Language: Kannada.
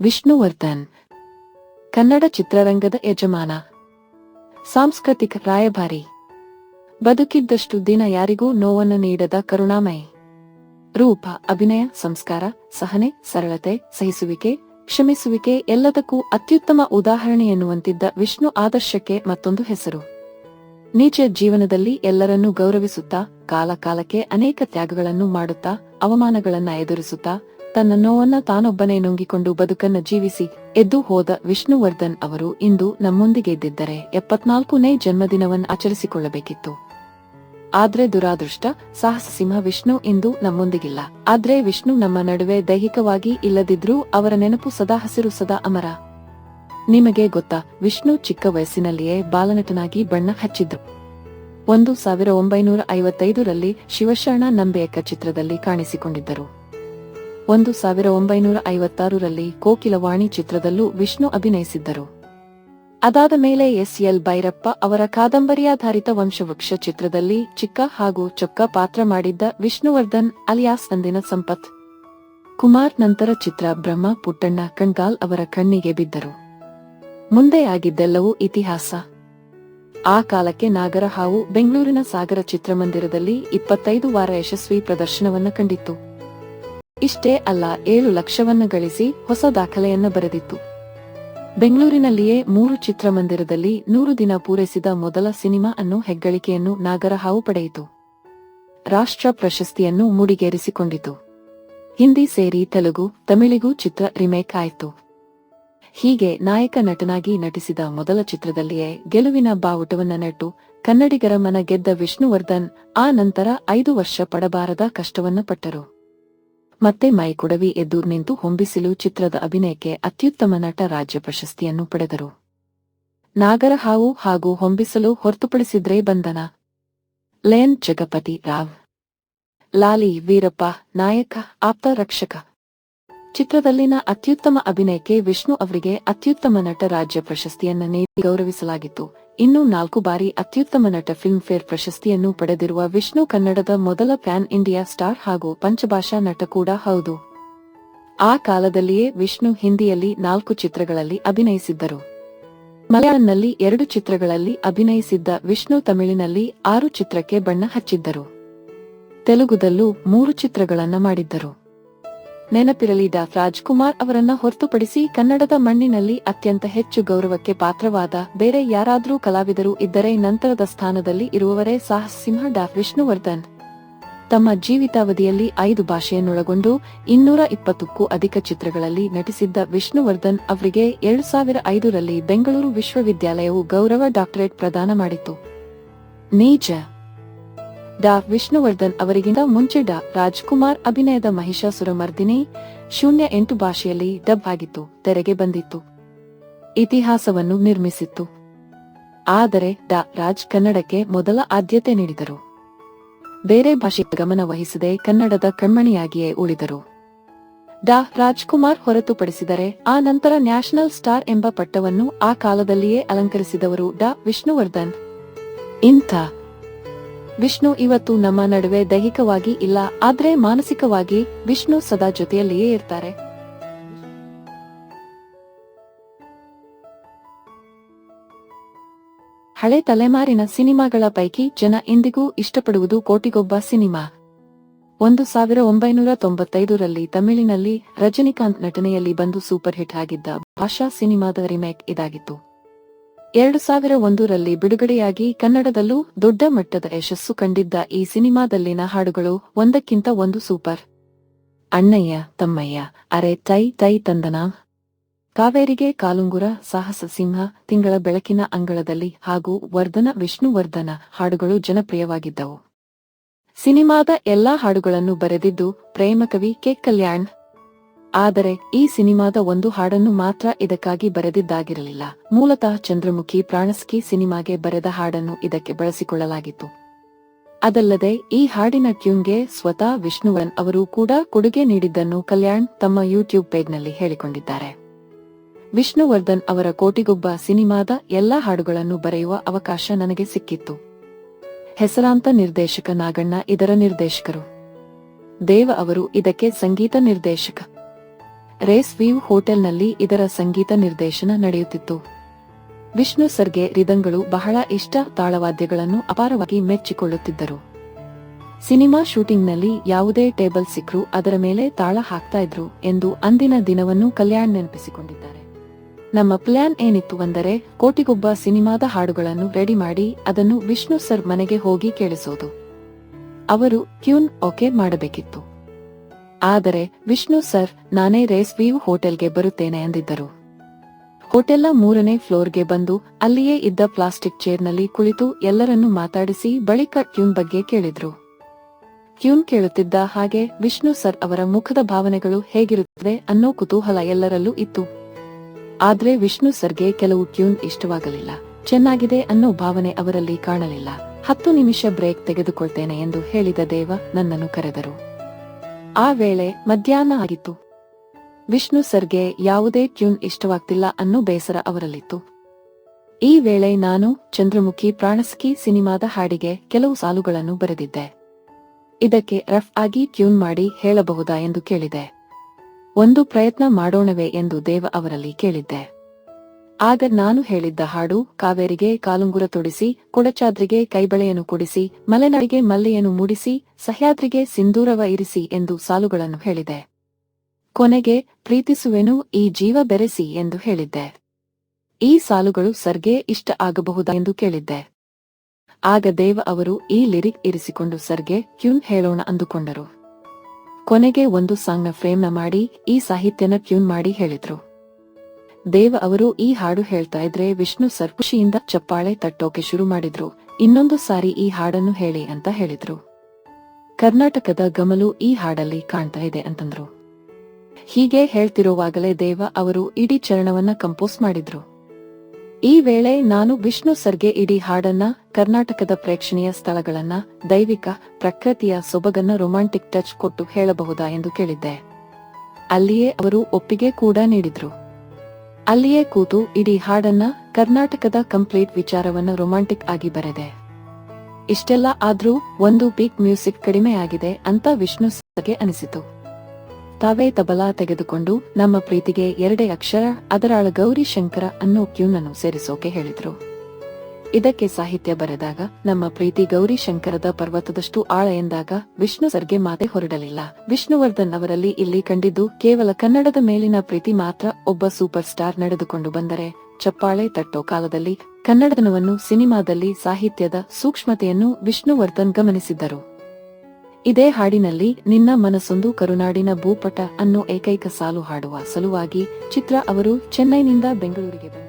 ವಿಷ್ಣುವರ್ಧನ್, ಕನ್ನಡ ಚಿತ್ರರಂಗದ ಯಜಮಾನ, ಸಾಂಸ್ಕೃತಿಕ ರಾಯಭಾರಿ. ಬದುಕಿದ್ದಷ್ಟು ದಿನ ಯಾರಿಗೂ ನೋವನ್ನು ನೀಡದ ಕರುಣಾಮಯಿ. ರೂಪ, ಅಭಿನಯ, ಸಂಸ್ಕಾರ, ಸಹನೆ, ಸರಳತೆ, ಸಹಿಸುವಿಕೆ, ಕ್ಷಮಿಸುವಿಕೆ ಎಲ್ಲದಕ್ಕೂ ಅತ್ಯುತ್ತಮ ಉದಾಹರಣೆ ಎನ್ನುವಂತಿದ್ದ ವಿಷ್ಣು ಆದರ್ಶಕ್ಕೆ ಮತ್ತೊಂದು ಹೆಸರು. ನಿಜ ಜೀವನದಲ್ಲಿ ಎಲ್ಲರನ್ನೂ ಗೌರವಿಸುತ್ತಾ, ಕಾಲಕಾಲಕ್ಕೆ ಅನೇಕ ತ್ಯಾಗಗಳನ್ನು ಮಾಡುತ್ತಾ, ಅವಮಾನಗಳನ್ನು ಎದುರಿಸುತ್ತಾ ತನ್ನ ನೋವನ್ನ ತಾನೊಬ್ಬನೇ ನುಂಗಿಕೊಂಡು ಬದುಕನ್ನ ಜೀವಿಸಿ ಎದ್ದು ಹೋದ ವಿಷ್ಣುವರ್ಧನ್ ಅವರು ಇಂದು ನಮ್ಮೊಂದಿಗೆ ಇದ್ದಿದ್ದರೆ ಎಪ್ಪತ್ನಾಲ್ಕನೇ ಜನ್ಮದಿನವನ್ನು ಆಚರಿಸಿಕೊಳ್ಳಬೇಕಿತ್ತು. ಆದ್ರೆ ದುರಾದೃಷ್ಟ, ಸಾಹಸ ಸಿಂಹ ವಿಷ್ಣು ಇಂದು ನಮ್ಮೊಂದಿಗಿಲ್ಲ. ಆದ್ರೆ ವಿಷ್ಣು ನಮ್ಮ ನಡುವೆ ದೈಹಿಕವಾಗಿ ಇಲ್ಲದಿದ್ರೂ ಅವರ ನೆನಪು ಸದಾ ಹಸಿರು, ಸದಾ ಅಮರ. ನಿಮಗೆ ಗೊತ್ತಾ, ವಿಷ್ಣು ಚಿಕ್ಕ ವಯಸ್ಸಿನಲ್ಲಿಯೇ ಬಾಲನಟನಾಗಿ ಬಣ್ಣ ಹಚ್ಚಿದ್ರು. ಒಂದು ಸಾವಿರ ಒಂಬೈನೂರ ಐವತ್ತೈದರಲ್ಲಿ ಶಿವಶರಣ ನಂಬೇಯಕ ಚಿತ್ರದಲ್ಲಿ ಕಾಣಿಸಿಕೊಂಡಿದ್ದರು. ಒಂದು ಸಾವಿರ ಒಂಬೈನೂರ ಐವತ್ತಾರರಲ್ಲಿ ಕೋಕಿಲವಾಣಿ ಚಿತ್ರದಲ್ಲೂ ವಿಷ್ಣು ಅಭಿನಯಿಸಿದ್ದರು. ಅದಾದ ಮೇಲೆ ಎಸ್. ಎಲ್. ಭೈರಪ್ಪ ಅವರ ಕಾದಂಬರಿಯಾಧಾರಿತ ವಂಶವೃಕ್ಷ ಚಿತ್ರದಲ್ಲಿ ಚಿಕ್ಕ ಹಾಗೂ ಚೊಕ್ಕ ಪಾತ್ರ ಮಾಡಿದ್ದ ವಿಷ್ಣುವರ್ಧನ್ ಅಲಿಯಾಸ್ ಅಂದಿನ ಸಂಪತ್. ಕುಮಾರ್ ನಂತರ ಚಿತ್ರ ಬ್ರಹ್ಮ ಪುಟ್ಟಣ್ಣ ಕಂಗಾಲ್ ಅವರ ಕಣ್ಣಿಗೆ ಬಿದ್ದರು. ಮುಂದೆ ಆಗಿದ್ದೆಲ್ಲವೂ ಇತಿಹಾಸ. ಆ ಕಾಲಕ್ಕೆ ನಾಗರ ಹಾವು ಬೆಂಗಳೂರಿನ ಸಾಗರ ಚಿತ್ರಮಂದಿರದಲ್ಲಿ ಇಪ್ಪತ್ತೈದು ವಾರ ಯಶಸ್ವಿ ಪ್ರದರ್ಶನವನ್ನು ಕಂಡಿತ್ತು. ಇಷ್ಟೇ ಅಲ್ಲ ಏಳು ಲಕ್ಷವನ್ನು ಗಳಿಸಿ ಹೊಸ ದಾಖಲೆಯನ್ನು ಬರೆದಿತ್ತು. ಬೆಂಗಳೂರಿನಲ್ಲಿಯೇ ಮೂರು ಚಿತ್ರಮಂದಿರದಲ್ಲಿ ನೂರು ದಿನ ಪೂರೈಸಿದ ಮೊದಲ ಸಿನಿಮಾ ಅನ್ನು ಹೆಗ್ಗಳಿಕೆಯನ್ನು ನಾಗರಹಾವು ಪಡೆಯಿತು. ರಾಷ್ಟ್ರ ಪ್ರಶಸ್ತಿಯನ್ನು ಮುಡಿಗೇರಿಸಿಕೊಂಡಿತು. ಹಿಂದಿ ಸೇರಿ ತೆಲುಗು, ತಮಿಳಿಗೂ ಚಿತ್ರ ರಿಮೇಕ್ ಆಯಿತು. ಹೀಗೆ ನಾಯಕ ನಟನಾಗಿ ನಟಿಸಿದ ಮೊದಲ ಚಿತ್ರದಲ್ಲಿಯೇ ಗೆಲುವಿನ ಬಾವುಟವನ್ನ ನೆಟ್ಟು ಕನ್ನಡಿಗರ ಮನ ಗೆದ್ದ ವಿಷ್ಣುವರ್ಧನ್ ಆ ನಂತರ ಐದು ವರ್ಷ ಪಡಬಾರದ ಕಷ್ಟವನ್ನು ಪಟ್ಟರು. ಮತ್ತೆ ಮೈ ಕೊಡವಿ ಎದ್ದು ನಿಂತು ಹೊಂಬಿಸಿಲು ಚಿತ್ರದ ಅಭಿನಯಕ್ಕೆ ಅತ್ಯುತ್ತಮ ನಟ ರಾಜ್ಯ ಪ್ರಶಸ್ತಿಯನ್ನು ಪಡೆದರು. ನಾಗರಹಾವು ಹಾಗೂ ಹೊಂಬಿಸಲು ಹೊರತುಪಡಿಸಿದ್ರೆ ಬಂಧನ. ಲೇನ್ ಜಗಪತಿ ರಾವ್. ಲಾಲಿ ವೀರಪ್ಪ ನಾಯಕ ಆಪ್ತ ರಕ್ಷಕ. ಚಿತ್ರದಲ್ಲಿನ ಅತ್ಯುತ್ತಮ ಅಭಿನಯಕ್ಕೆ ವಿಷ್ಣು ಅವರಿಗೆ ಅತ್ಯುತ್ತಮ ನಟ ರಾಜ್ಯ ಪ್ರಶಸ್ತಿಯನ್ನು ನೀಡಿ ಗೌರವಿಸಲಾಗಿತ್ತು. ಇನ್ನು ನಾಲ್ಕು ಬಾರಿ ಅತ್ಯುತ್ತಮ ನಟ ಫಿಲ್ಮ್ ಫೇರ್ ಪ್ರಶಸ್ತಿಯನ್ನು ಪಡೆದಿರುವ ವಿಷ್ಣು ಕನ್ನಡದ ಮೊದಲ ಪ್ಯಾನ್ ಇಂಡಿಯಾ ಸ್ಟಾರ್ ಹಾಗೂ ಪಂಚಭಾಷಾ ನಟ ಕೂಡ ಹೌದು. ಆ ಕಾಲದಲ್ಲಿಯೇ ವಿಷ್ಣು ಹಿಂದಿಯಲ್ಲಿ ನಾಲ್ಕು ಚಿತ್ರಗಳಲ್ಲಿ ಅಭಿನಯಿಸಿದ್ದರು. ಮಲಯಾಳಂನಲ್ಲಿ ಎರಡು ಚಿತ್ರಗಳಲ್ಲಿ ಅಭಿನಯಿಸಿದ್ದ ವಿಷ್ಣು ತಮಿಳಿನಲ್ಲಿ ಆರು ಚಿತ್ರಕ್ಕೆ ಬಣ್ಣ ಹಚ್ಚಿದ್ದರು. ತೆಲುಗುದಲ್ಲೂ ಮೂರು ಚಿತ್ರಗಳನ್ನು ಮಾಡಿದ್ದರು. ನೆನಪಿರಲಿ ಡಾ ರಾಜ್ಕುಮಾರ್ ಅವರನ್ನ ಹೊರತುಪಡಿಸಿ ಕನ್ನಡದ ಮಣ್ಣಿನಲ್ಲಿ ಅತ್ಯಂತ ಹೆಚ್ಚು ಗೌರವಕ್ಕೆ ಪಾತ್ರವಾದ ಬೇರೆ ಯಾರಾದರೂ ಕಲಾವಿದರು ಇದ್ದರೆ ನಂತರದ ಸ್ಥಾನದಲ್ಲಿ ಇರುವವರೇ ಸಾಹಸ ಸಿಂಹ ಡಾ ವಿಷ್ಣುವರ್ಧನ್. ತಮ್ಮ ಜೀವಿತಾವಧಿಯಲ್ಲಿ ಐದು ಭಾಷೆಯನ್ನೊಳಗೊಂಡು ಇನ್ನೂರ ಇಪ್ಪತ್ತಕ್ಕೂ ಅಧಿಕ ಚಿತ್ರಗಳಲ್ಲಿ ನಟಿಸಿದ್ದ ವಿಷ್ಣುವರ್ಧನ್ ಅವರಿಗೆ ಎರಡು ಸಾವಿರ ಐದರಲ್ಲಿ ಬೆಂಗಳೂರು ವಿಶ್ವವಿದ್ಯಾಲಯವು ಗೌರವ ಡಾಕ್ಟರೇಟ್ ಪ್ರದಾನ ಮಾಡಿತು ನೀಜ. ಡಾ. ವಿಷ್ಣುವರ್ಧನ್ ಅವರಿಗಿಂತ ಮುಂಚೆ ಡಾ. ರಾಜ್ಕುಮಾರ್ ಅಭಿನಯದ ಮಹಿಷಾಸುರ ಮರ್ದಿನಿ ಶೂನ್ಯ ಎಂಟು ಭಾಷೆಯಲ್ಲಿ ಡಬ್ ಆಗಿತ್ತು, ತೆರೆಗೆ ಬಂದಿತ್ತು, ಇತಿಹಾಸವನ್ನು ನಿರ್ಮಿಸಿತ್ತು. ಆದರೆ ಡಾ. ರಾಜ್ ಕನ್ನಡಕ್ಕೆ ಮೊದಲ ಆದ್ಯತೆ ನೀಡಿದರು. ಬೇರೆ ಭಾಷೆ ಗಮನ ವಹಿಸದೆ ಕನ್ನಡದ ಕಣ್ಮಣಿಯಾಗಿಯೇ ಉಳಿದರು. ಡಾ. ರಾಜ್ಕುಮಾರ್ ಹೊರತುಪಡಿಸಿದರೆ ಆ ನಂತರ ನ್ಯಾಷನಲ್ ಸ್ಟಾರ್ ಎಂಬ ಪಟ್ಟವನ್ನು ಆ ಕಾಲದಲ್ಲಿಯೇ ಅಲಂಕರಿಸಿದವರು ಡಾ. ವಿಷ್ಣುವರ್ಧನ್. ಇಂಥ ವಿಷ್ಣು ಇವತ್ತು ನಮ್ಮ ನಡುವೆ ದೈಹಿಕವಾಗಿ ಇಲ್ಲ, ಆದ್ರೆ ಮಾನಸಿಕವಾಗಿ ವಿಷ್ಣು ಸದಾ ಜೊತೆಯಲ್ಲಿಯೇ ಇರ್ತಾರೆ. ಹಳೆ ತಲೆಮಾರಿನ ಸಿನಿಮಾಗಳ ಪೈಕಿ ಜನ ಇಂದಿಗೂ ಇಷ್ಟಪಡುವುದು ಕೋಟಿಗೊಬ್ಬ ಸಿನಿಮಾ. ಒಂದು ಸಾವಿರ ಒಂಬೈನೂರ ತೊಂಬತ್ತೈದರಲ್ಲಿ ತಮಿಳಿನಲ್ಲಿ ರಜನಿಕಾಂತ್ ನಟನೆಯಲ್ಲಿ ಬಂದು ಸೂಪರ್ ಹಿಟ್ ಆಗಿದ್ದ ಭಾಷಾ ಸಿನಿಮಾದ ರಿಮೇಕ್ ಇದಾಗಿತ್ತು. ಎರಡು ಸಾವಿರ ಒಂದರಲ್ಲಿ ಬಿಡುಗಡೆಯಾಗಿ ಕನ್ನಡದಲ್ಲೂ ದೊಡ್ಡ ಮಟ್ಟದ ಯಶಸ್ಸು ಕಂಡಿದ್ದ ಈ ಸಿನಿಮಾದಲ್ಲಿನ ಹಾಡುಗಳು ಒಂದಕ್ಕಿಂತ ಒಂದು ಸೂಪರ್. ಅಣ್ಣಯ್ಯ, ತಮ್ಮಯ್ಯ, ಅರೆ, ತೈ ತೈ ತಂದನ. ಕಾವೇರಿಗೆ ಕಾಲುಂಗುರ, ಸಾಹಸ ಸಿಂಹ, ತಿಂಗಳ ಬೆಳಕಿನ ಅಂಗಳದಲ್ಲಿ ಹಾಗೂ ವರ್ಧನ ವಿಷ್ಣುವರ್ಧನ ಹಾಡುಗಳು ಜನಪ್ರಿಯವಾಗಿದ್ದವು. ಸಿನಿಮಾದ ಎಲ್ಲಾ ಹಾಡುಗಳನ್ನು ಬರೆದಿದ್ದು ಪ್ರೇಮಕವಿ ಕೆ. ಕಲ್ಯಾಣ್ ಆದರೆ ಈ ಸಿನಿಮಾದ ಒಂದು ಹಾಡನ್ನು ಮಾತ್ರ ಇದಕ್ಕಾಗಿ ಬರೆದಿದ್ದಾಗಿರಲಿಲ್ಲ. ಮೂಲತಃ ಚಂದ್ರಮುಖಿ ಪ್ರಾಣಸ್ಕಿ ಸಿನಿಮಾಗೆ ಬರೆದ ಹಾಡನ್ನು ಇದಕ್ಕೆ ಬಳಸಿಕೊಳ್ಳಲಾಗಿತ್ತು. ಅದಲ್ಲದೆ ಈ ಹಾಡಿನ ಟ್ಯೂನ್ಗೆ ಸ್ವತಃ ವಿಷ್ಣುವನ್ ಅವರು ಕೂಡ ಕೊಡುಗೆ ನೀಡಿದ್ದನ್ನು ಕಲ್ಯಾಣ್ ತಮ್ಮ ಯೂಟ್ಯೂಬ್ ಪೇಜ್ನಲ್ಲಿ ಹೇಳಿಕೊಂಡಿದ್ದಾರೆ. ವಿಷ್ಣುವರ್ಧನ್ ಅವರ ಕೋಟಿಗೊಬ್ಬ ಸಿನಿಮಾದ ಎಲ್ಲಾ ಹಾಡುಗಳನ್ನು ಬರೆಯುವ ಅವಕಾಶ ನನಗೆ ಸಿಕ್ಕಿತ್ತು. ಹೆಸರಾಂತ ನಿರ್ದೇಶಕ ನಾಗಣ್ಣ ಇದರ ನಿರ್ದೇಶಕರು. ದೇವ ಅವರು ಇದಕ್ಕೆ ಸಂಗೀತ ನಿರ್ದೇಶಕ. ರೇಸ್ ವೀವ್ ಹೋಟೆಲ್ನಲ್ಲಿ ಇದರ ಸಂಗೀತ ನಿರ್ದೇಶನ ನಡೆಯುತ್ತಿತ್ತು. ವಿಷ್ಣು ಸರ್ಗೆ ರಿದಂಗಳು ಬಹಳ ಇಷ್ಟ ತಾಳವಾದ್ಯಗಳನ್ನು ಅಪಾರವಾಗಿ ಮೆಚ್ಚಿಕೊಳ್ಳುತ್ತಿದ್ದರು. ಸಿನಿಮಾ ಶೂಟಿಂಗ್ನಲ್ಲಿ ಯಾವುದೇ ಟೇಬಲ್ ಸಿಕ್ಕರೂ ಅದರ ಮೇಲೆ ತಾಳ ಹಾಕ್ತಾ ಇದ್ರು ಎಂದು ಅಂದಿನ ದಿನವನ್ನು ಕಲ್ಯಾಣ್ ನೆನಪಿಸಿಕೊಂಡಿದ್ದಾರೆ. ನಮ್ಮ ಪ್ಲಾನ್ ಏನಿತ್ತು ಅಂದರೆ ಕೋಟಿಗೊಬ್ಬ ಸಿನಿಮಾದ ಹಾಡುಗಳನ್ನು ರೆಡಿ ಮಾಡಿ ಅದನ್ನು ವಿಷ್ಣು ಸರ್ ಮನೆಗೆ ಹೋಗಿ ಕೇಳಿಸೋದು. ಅವರು ಕ್ಯೂನ್ ಓಕೆ ಮಾಡಬೇಕಿತ್ತು. ಆದರೆ ವಿಷ್ಣು ಸರ್, ನಾನೇ ರೇಸ್ ವ್ಯೂ ಹೋಟೆಲ್ಗೆ ಬರುತ್ತೇನೆ ಎಂದಿದ್ದರು. ಹೋಟೆಲ್ನ ಮೂರನೇ ಫ್ಲೋರ್ಗೆ ಬಂದು ಅಲ್ಲಿಯೇ ಇದ್ದ ಪ್ಲಾಸ್ಟಿಕ್ ಚೇರ್ನಲ್ಲಿ ಕುಳಿತು ಎಲ್ಲರನ್ನೂ ಮಾತಾಡಿಸಿ ಬಳಿಕ ಕ್ಯೂನ್ ಬಗ್ಗೆ ಕೇಳಿದ್ರು. ಕ್ಯೂನ್ ಕೇಳುತ್ತಿದ್ದ ಹಾಗೆ ವಿಷ್ಣು ಸರ್ ಅವರ ಮುಖದ ಭಾವನೆಗಳು ಹೇಗಿರುತ್ತದೆ ಅನ್ನೋ ಕುತೂಹಲ ಎಲ್ಲರಲ್ಲೂ ಇತ್ತು. ಆದ್ರೆ ವಿಷ್ಣು ಸರ್ಗೆ ಕೆಲವು ಕ್ಯೂನ್ ಇಷ್ಟವಾಗಲಿಲ್ಲ. ಚೆನ್ನಾಗಿದೆ ಅನ್ನೋ ಭಾವನೆ ಅವರಲ್ಲಿ ಕಾಣಲಿಲ್ಲ. ಹತ್ತು ನಿಮಿಷ ಬ್ರೇಕ್ ತೆಗೆದುಕೊಳ್ತೇನೆ ಎಂದು ಹೇಳಿದ ದೇವ ನನ್ನನ್ನು ಕರೆದರು. ಆ ವೇಳೆ ಮಧ್ಯಾಹ್ನ ಆಗಿತ್ತು. ವಿಷ್ಣು ಸರ್ಗೆ ಯಾವುದೇ ಟ್ಯೂನ್ ಇಷ್ಟವಾಗ್ತಿಲ್ಲ ಅನ್ನೋ ಬೇಸರ ಅವರಲ್ಲಿತ್ತು. ಈ ವೇಳೆ ನಾನು ಚಂದ್ರಮುಖಿ ಪ್ರಾಣಸ್ಕಿ ಸಿನಿಮಾದ ಹಾಡಿಗೆ ಕೆಲವು ಸಾಲುಗಳನ್ನು ಬರೆದಿದ್ದೆ. ಇದಕ್ಕೆ ರಫ್ ಆಗಿ ಟ್ಯೂನ್ ಮಾಡಿ ಹೇಳಬಹುದಾ ಎಂದು ಕೇಳಿದೆ. ಒಂದು ಪ್ರಯತ್ನ ಮಾಡೋಣವೇ ಎಂದು ದೇವ ಅವರಲ್ಲಿ ಕೇಳಿದ್ದೆ. ಆಗ ನಾನು ಹೇಳಿದ್ದ ಹಾಡು ಕಾವೇರಿಗೆ ಕಾಲುಂಗುರ ತೊಡಿಸಿ, ಕೊಡಚಾದ್ರಿಗೆ ಕೈಬಳೆಯನ್ನು ಕೊಡಿಸಿ, ಮಲೆನಾಡಿಗೆ ಮಲ್ಲೆಯನ್ನು ಮೂಡಿಸಿ, ಸಹ್ಯಾದ್ರಿಗೆ ಸಿಂಧೂರವ ಇರಿಸಿ ಎಂದು ಸಾಲುಗಳನ್ನು ಹೇಳಿದೆ. ಕೊನೆಗೆ, ಪ್ರೀತಿಸುವೆನು, ಈ ಜೀವ ಬೆರೆಸಿ ಎಂದು ಹೇಳಿದ್ದೆ. ಈ ಸಾಲುಗಳು ಸರ್ಗೆ ಇಷ್ಟ ಆಗಬಹುದಾ ಎಂದು ಕೇಳಿದ್ದೆ. ಆಗ ದೇವ ಅವರು ಈ ಲಿರಿಕ್ ಇರಿಸಿಕೊಂಡು ಸರ್ಗೆ ಕ್ಯೂನ್ ಹೇಳೋಣ ಅಂದುಕೊಂಡರು. ಕೊನೆಗೆ ಒಂದು ಸಾಂಗ್ನ ಫ್ರೇಮ್ನ ಮಾಡಿ, ಈ ಸಾಹಿತ್ಯನ ಟ್ಯೂನ್ ಮಾಡಿ ಹೇಳಿದ್ರು. ದೇವ ಅವರು ಈ ಹಾಡು ಹೇಳ್ತಾ ಇದ್ರೆ ವಿಷ್ಣು ಸರ್ಪುಷಿಯಿಂದ ಚಪ್ಪಾಳೆ ತಟ್ಟೋಕೆ ಶುರು ಮಾಡಿದ್ರು. ಇನ್ನೊಂದು ಸಾರಿ ಈ ಹಾಡನ್ನು ಹೇಳಿ ಅಂತ ಹೇಳಿದ್ರು. ಕರ್ನಾಟಕದ ಗಮಲು ಈ ಹಾಡಲ್ಲಿ ಕಾಣ್ತಾ ಇದೆ ಅಂತಂದ್ರು. ಹೀಗೆ ಹೇಳ್ತಿರುವಾಗಲೇ ದೇವ ಅವರು ಇಡೀ ಚರಣವನ್ನ ಕಂಪೋಸ್ ಮಾಡಿದ್ರು. ಈ ವೇಳೆ ನಾನು ವಿಷ್ಣು ಸರ್ಗೆ ಇಡೀ ಹಾಡನ್ನ, ಕರ್ನಾಟಕದ ಪ್ರೇಕ್ಷಣೀಯ ಸ್ಥಳಗಳನ್ನ, ದೈವಿಕ, ಪ್ರಕೃತಿಯ ಸೊಬಗನ್ನ ರೊಮ್ಯಾಂಟಿಕ್ ಟಚ್ ಕೊಟ್ಟು ಹೇಳಬಹುದಾ ಎಂದು ಕೇಳಿದ್ದೆ. ಅಲ್ಲಿಯೇ ಅವರು ಒಪ್ಪಿಗೆ ಕೂಡ ನೀಡಿದ್ರು. ಅಲ್ಲಿಯೇ ಕೂತು ಇಡೀ ಹಾಡನ್ನ ಕರ್ನಾಟಕದ ಕಂಪ್ಲೀಟ್ ವಿಚಾರವನ್ನ ರೊಮ್ಯಾಂಟಿಕ್ ಆಗಿ ಬರೆದೆ. ಇಷ್ಟೆಲ್ಲ ಆದ್ರೂ ಒಂದು ಬೀಕ್ ಮ್ಯೂಸಿಕ್ ಕಡಿಮೆ ಆಗಿದೆ ಅಂತ ವಿಷ್ಣು ಸರ್ಗೆ ಅನಿಸಿತು. ತಾವೇ ತಬಲಾ ತೆಗೆದುಕೊಂಡು ನಮ್ಮ ಪ್ರೀತಿಗೆ ಎರಡೇ ಅಕ್ಷರ, ಅದರಾಳ ಗೌರಿ ಶಂಕರ ಅನ್ನೋ ಕ್ಯೂನನ್ನು ಸೇರಿಸೋಕೆ ಹೇಳಿದ್ರು. ಇದಕ್ಕೆ ಸಾಹಿತ್ಯ ಬರೆದಾಗ, ನಮ್ಮ ಪ್ರೀತಿ ಗೌರಿ ಶಂಕರದ ಪರ್ವತದಷ್ಟು ಆಳ ಎಂದಾಗ ವಿಷ್ಣು ಸರ್ಗೆ ಮಾತೆ ಹೊರಡಲಿಲ್ಲ. ವಿಷ್ಣುವರ್ಧನ್ ಅವರಲ್ಲಿ ಇಲ್ಲಿ ಕಂಡಿದ್ದು ಕೇವಲ ಕನ್ನಡದ ಮೇಲಿನ ಪ್ರೀತಿ ಮಾತ್ರ. ಒಬ್ಬ ಸೂಪರ್ ಸ್ಟಾರ್ ನಡೆದುಕೊಂಡು ಬಂದರೆ ಚಪ್ಪಾಳೆ ತಟ್ಟೋ ಕಾಲದಲ್ಲಿ ಕನ್ನಡತನವನ್ನು ಸಿನಿಮಾದಲ್ಲಿ ಸಾಹಿತ್ಯದ ಸೂಕ್ಷ್ಮತೆಯನ್ನು ವಿಷ್ಣುವರ್ಧನ್ ಗಮನಿಸಿದ್ದರು. ಇದೇ ಹಾಡಿನಲ್ಲಿ ನಿನ್ನ ಮನಸ್ಸೊಂದು ಕರುನಾಡಿನ ಭೂಪಟ ಅನ್ನು ಏಕೈಕ ಸಾಲು ಹಾಡುವ ಸಲುವಾಗಿ ಚಿತ್ರ ಅವರು ಚೆನ್ನೈನಿಂದ ಬೆಂಗಳೂರಿಗೆ ಬಂದರು.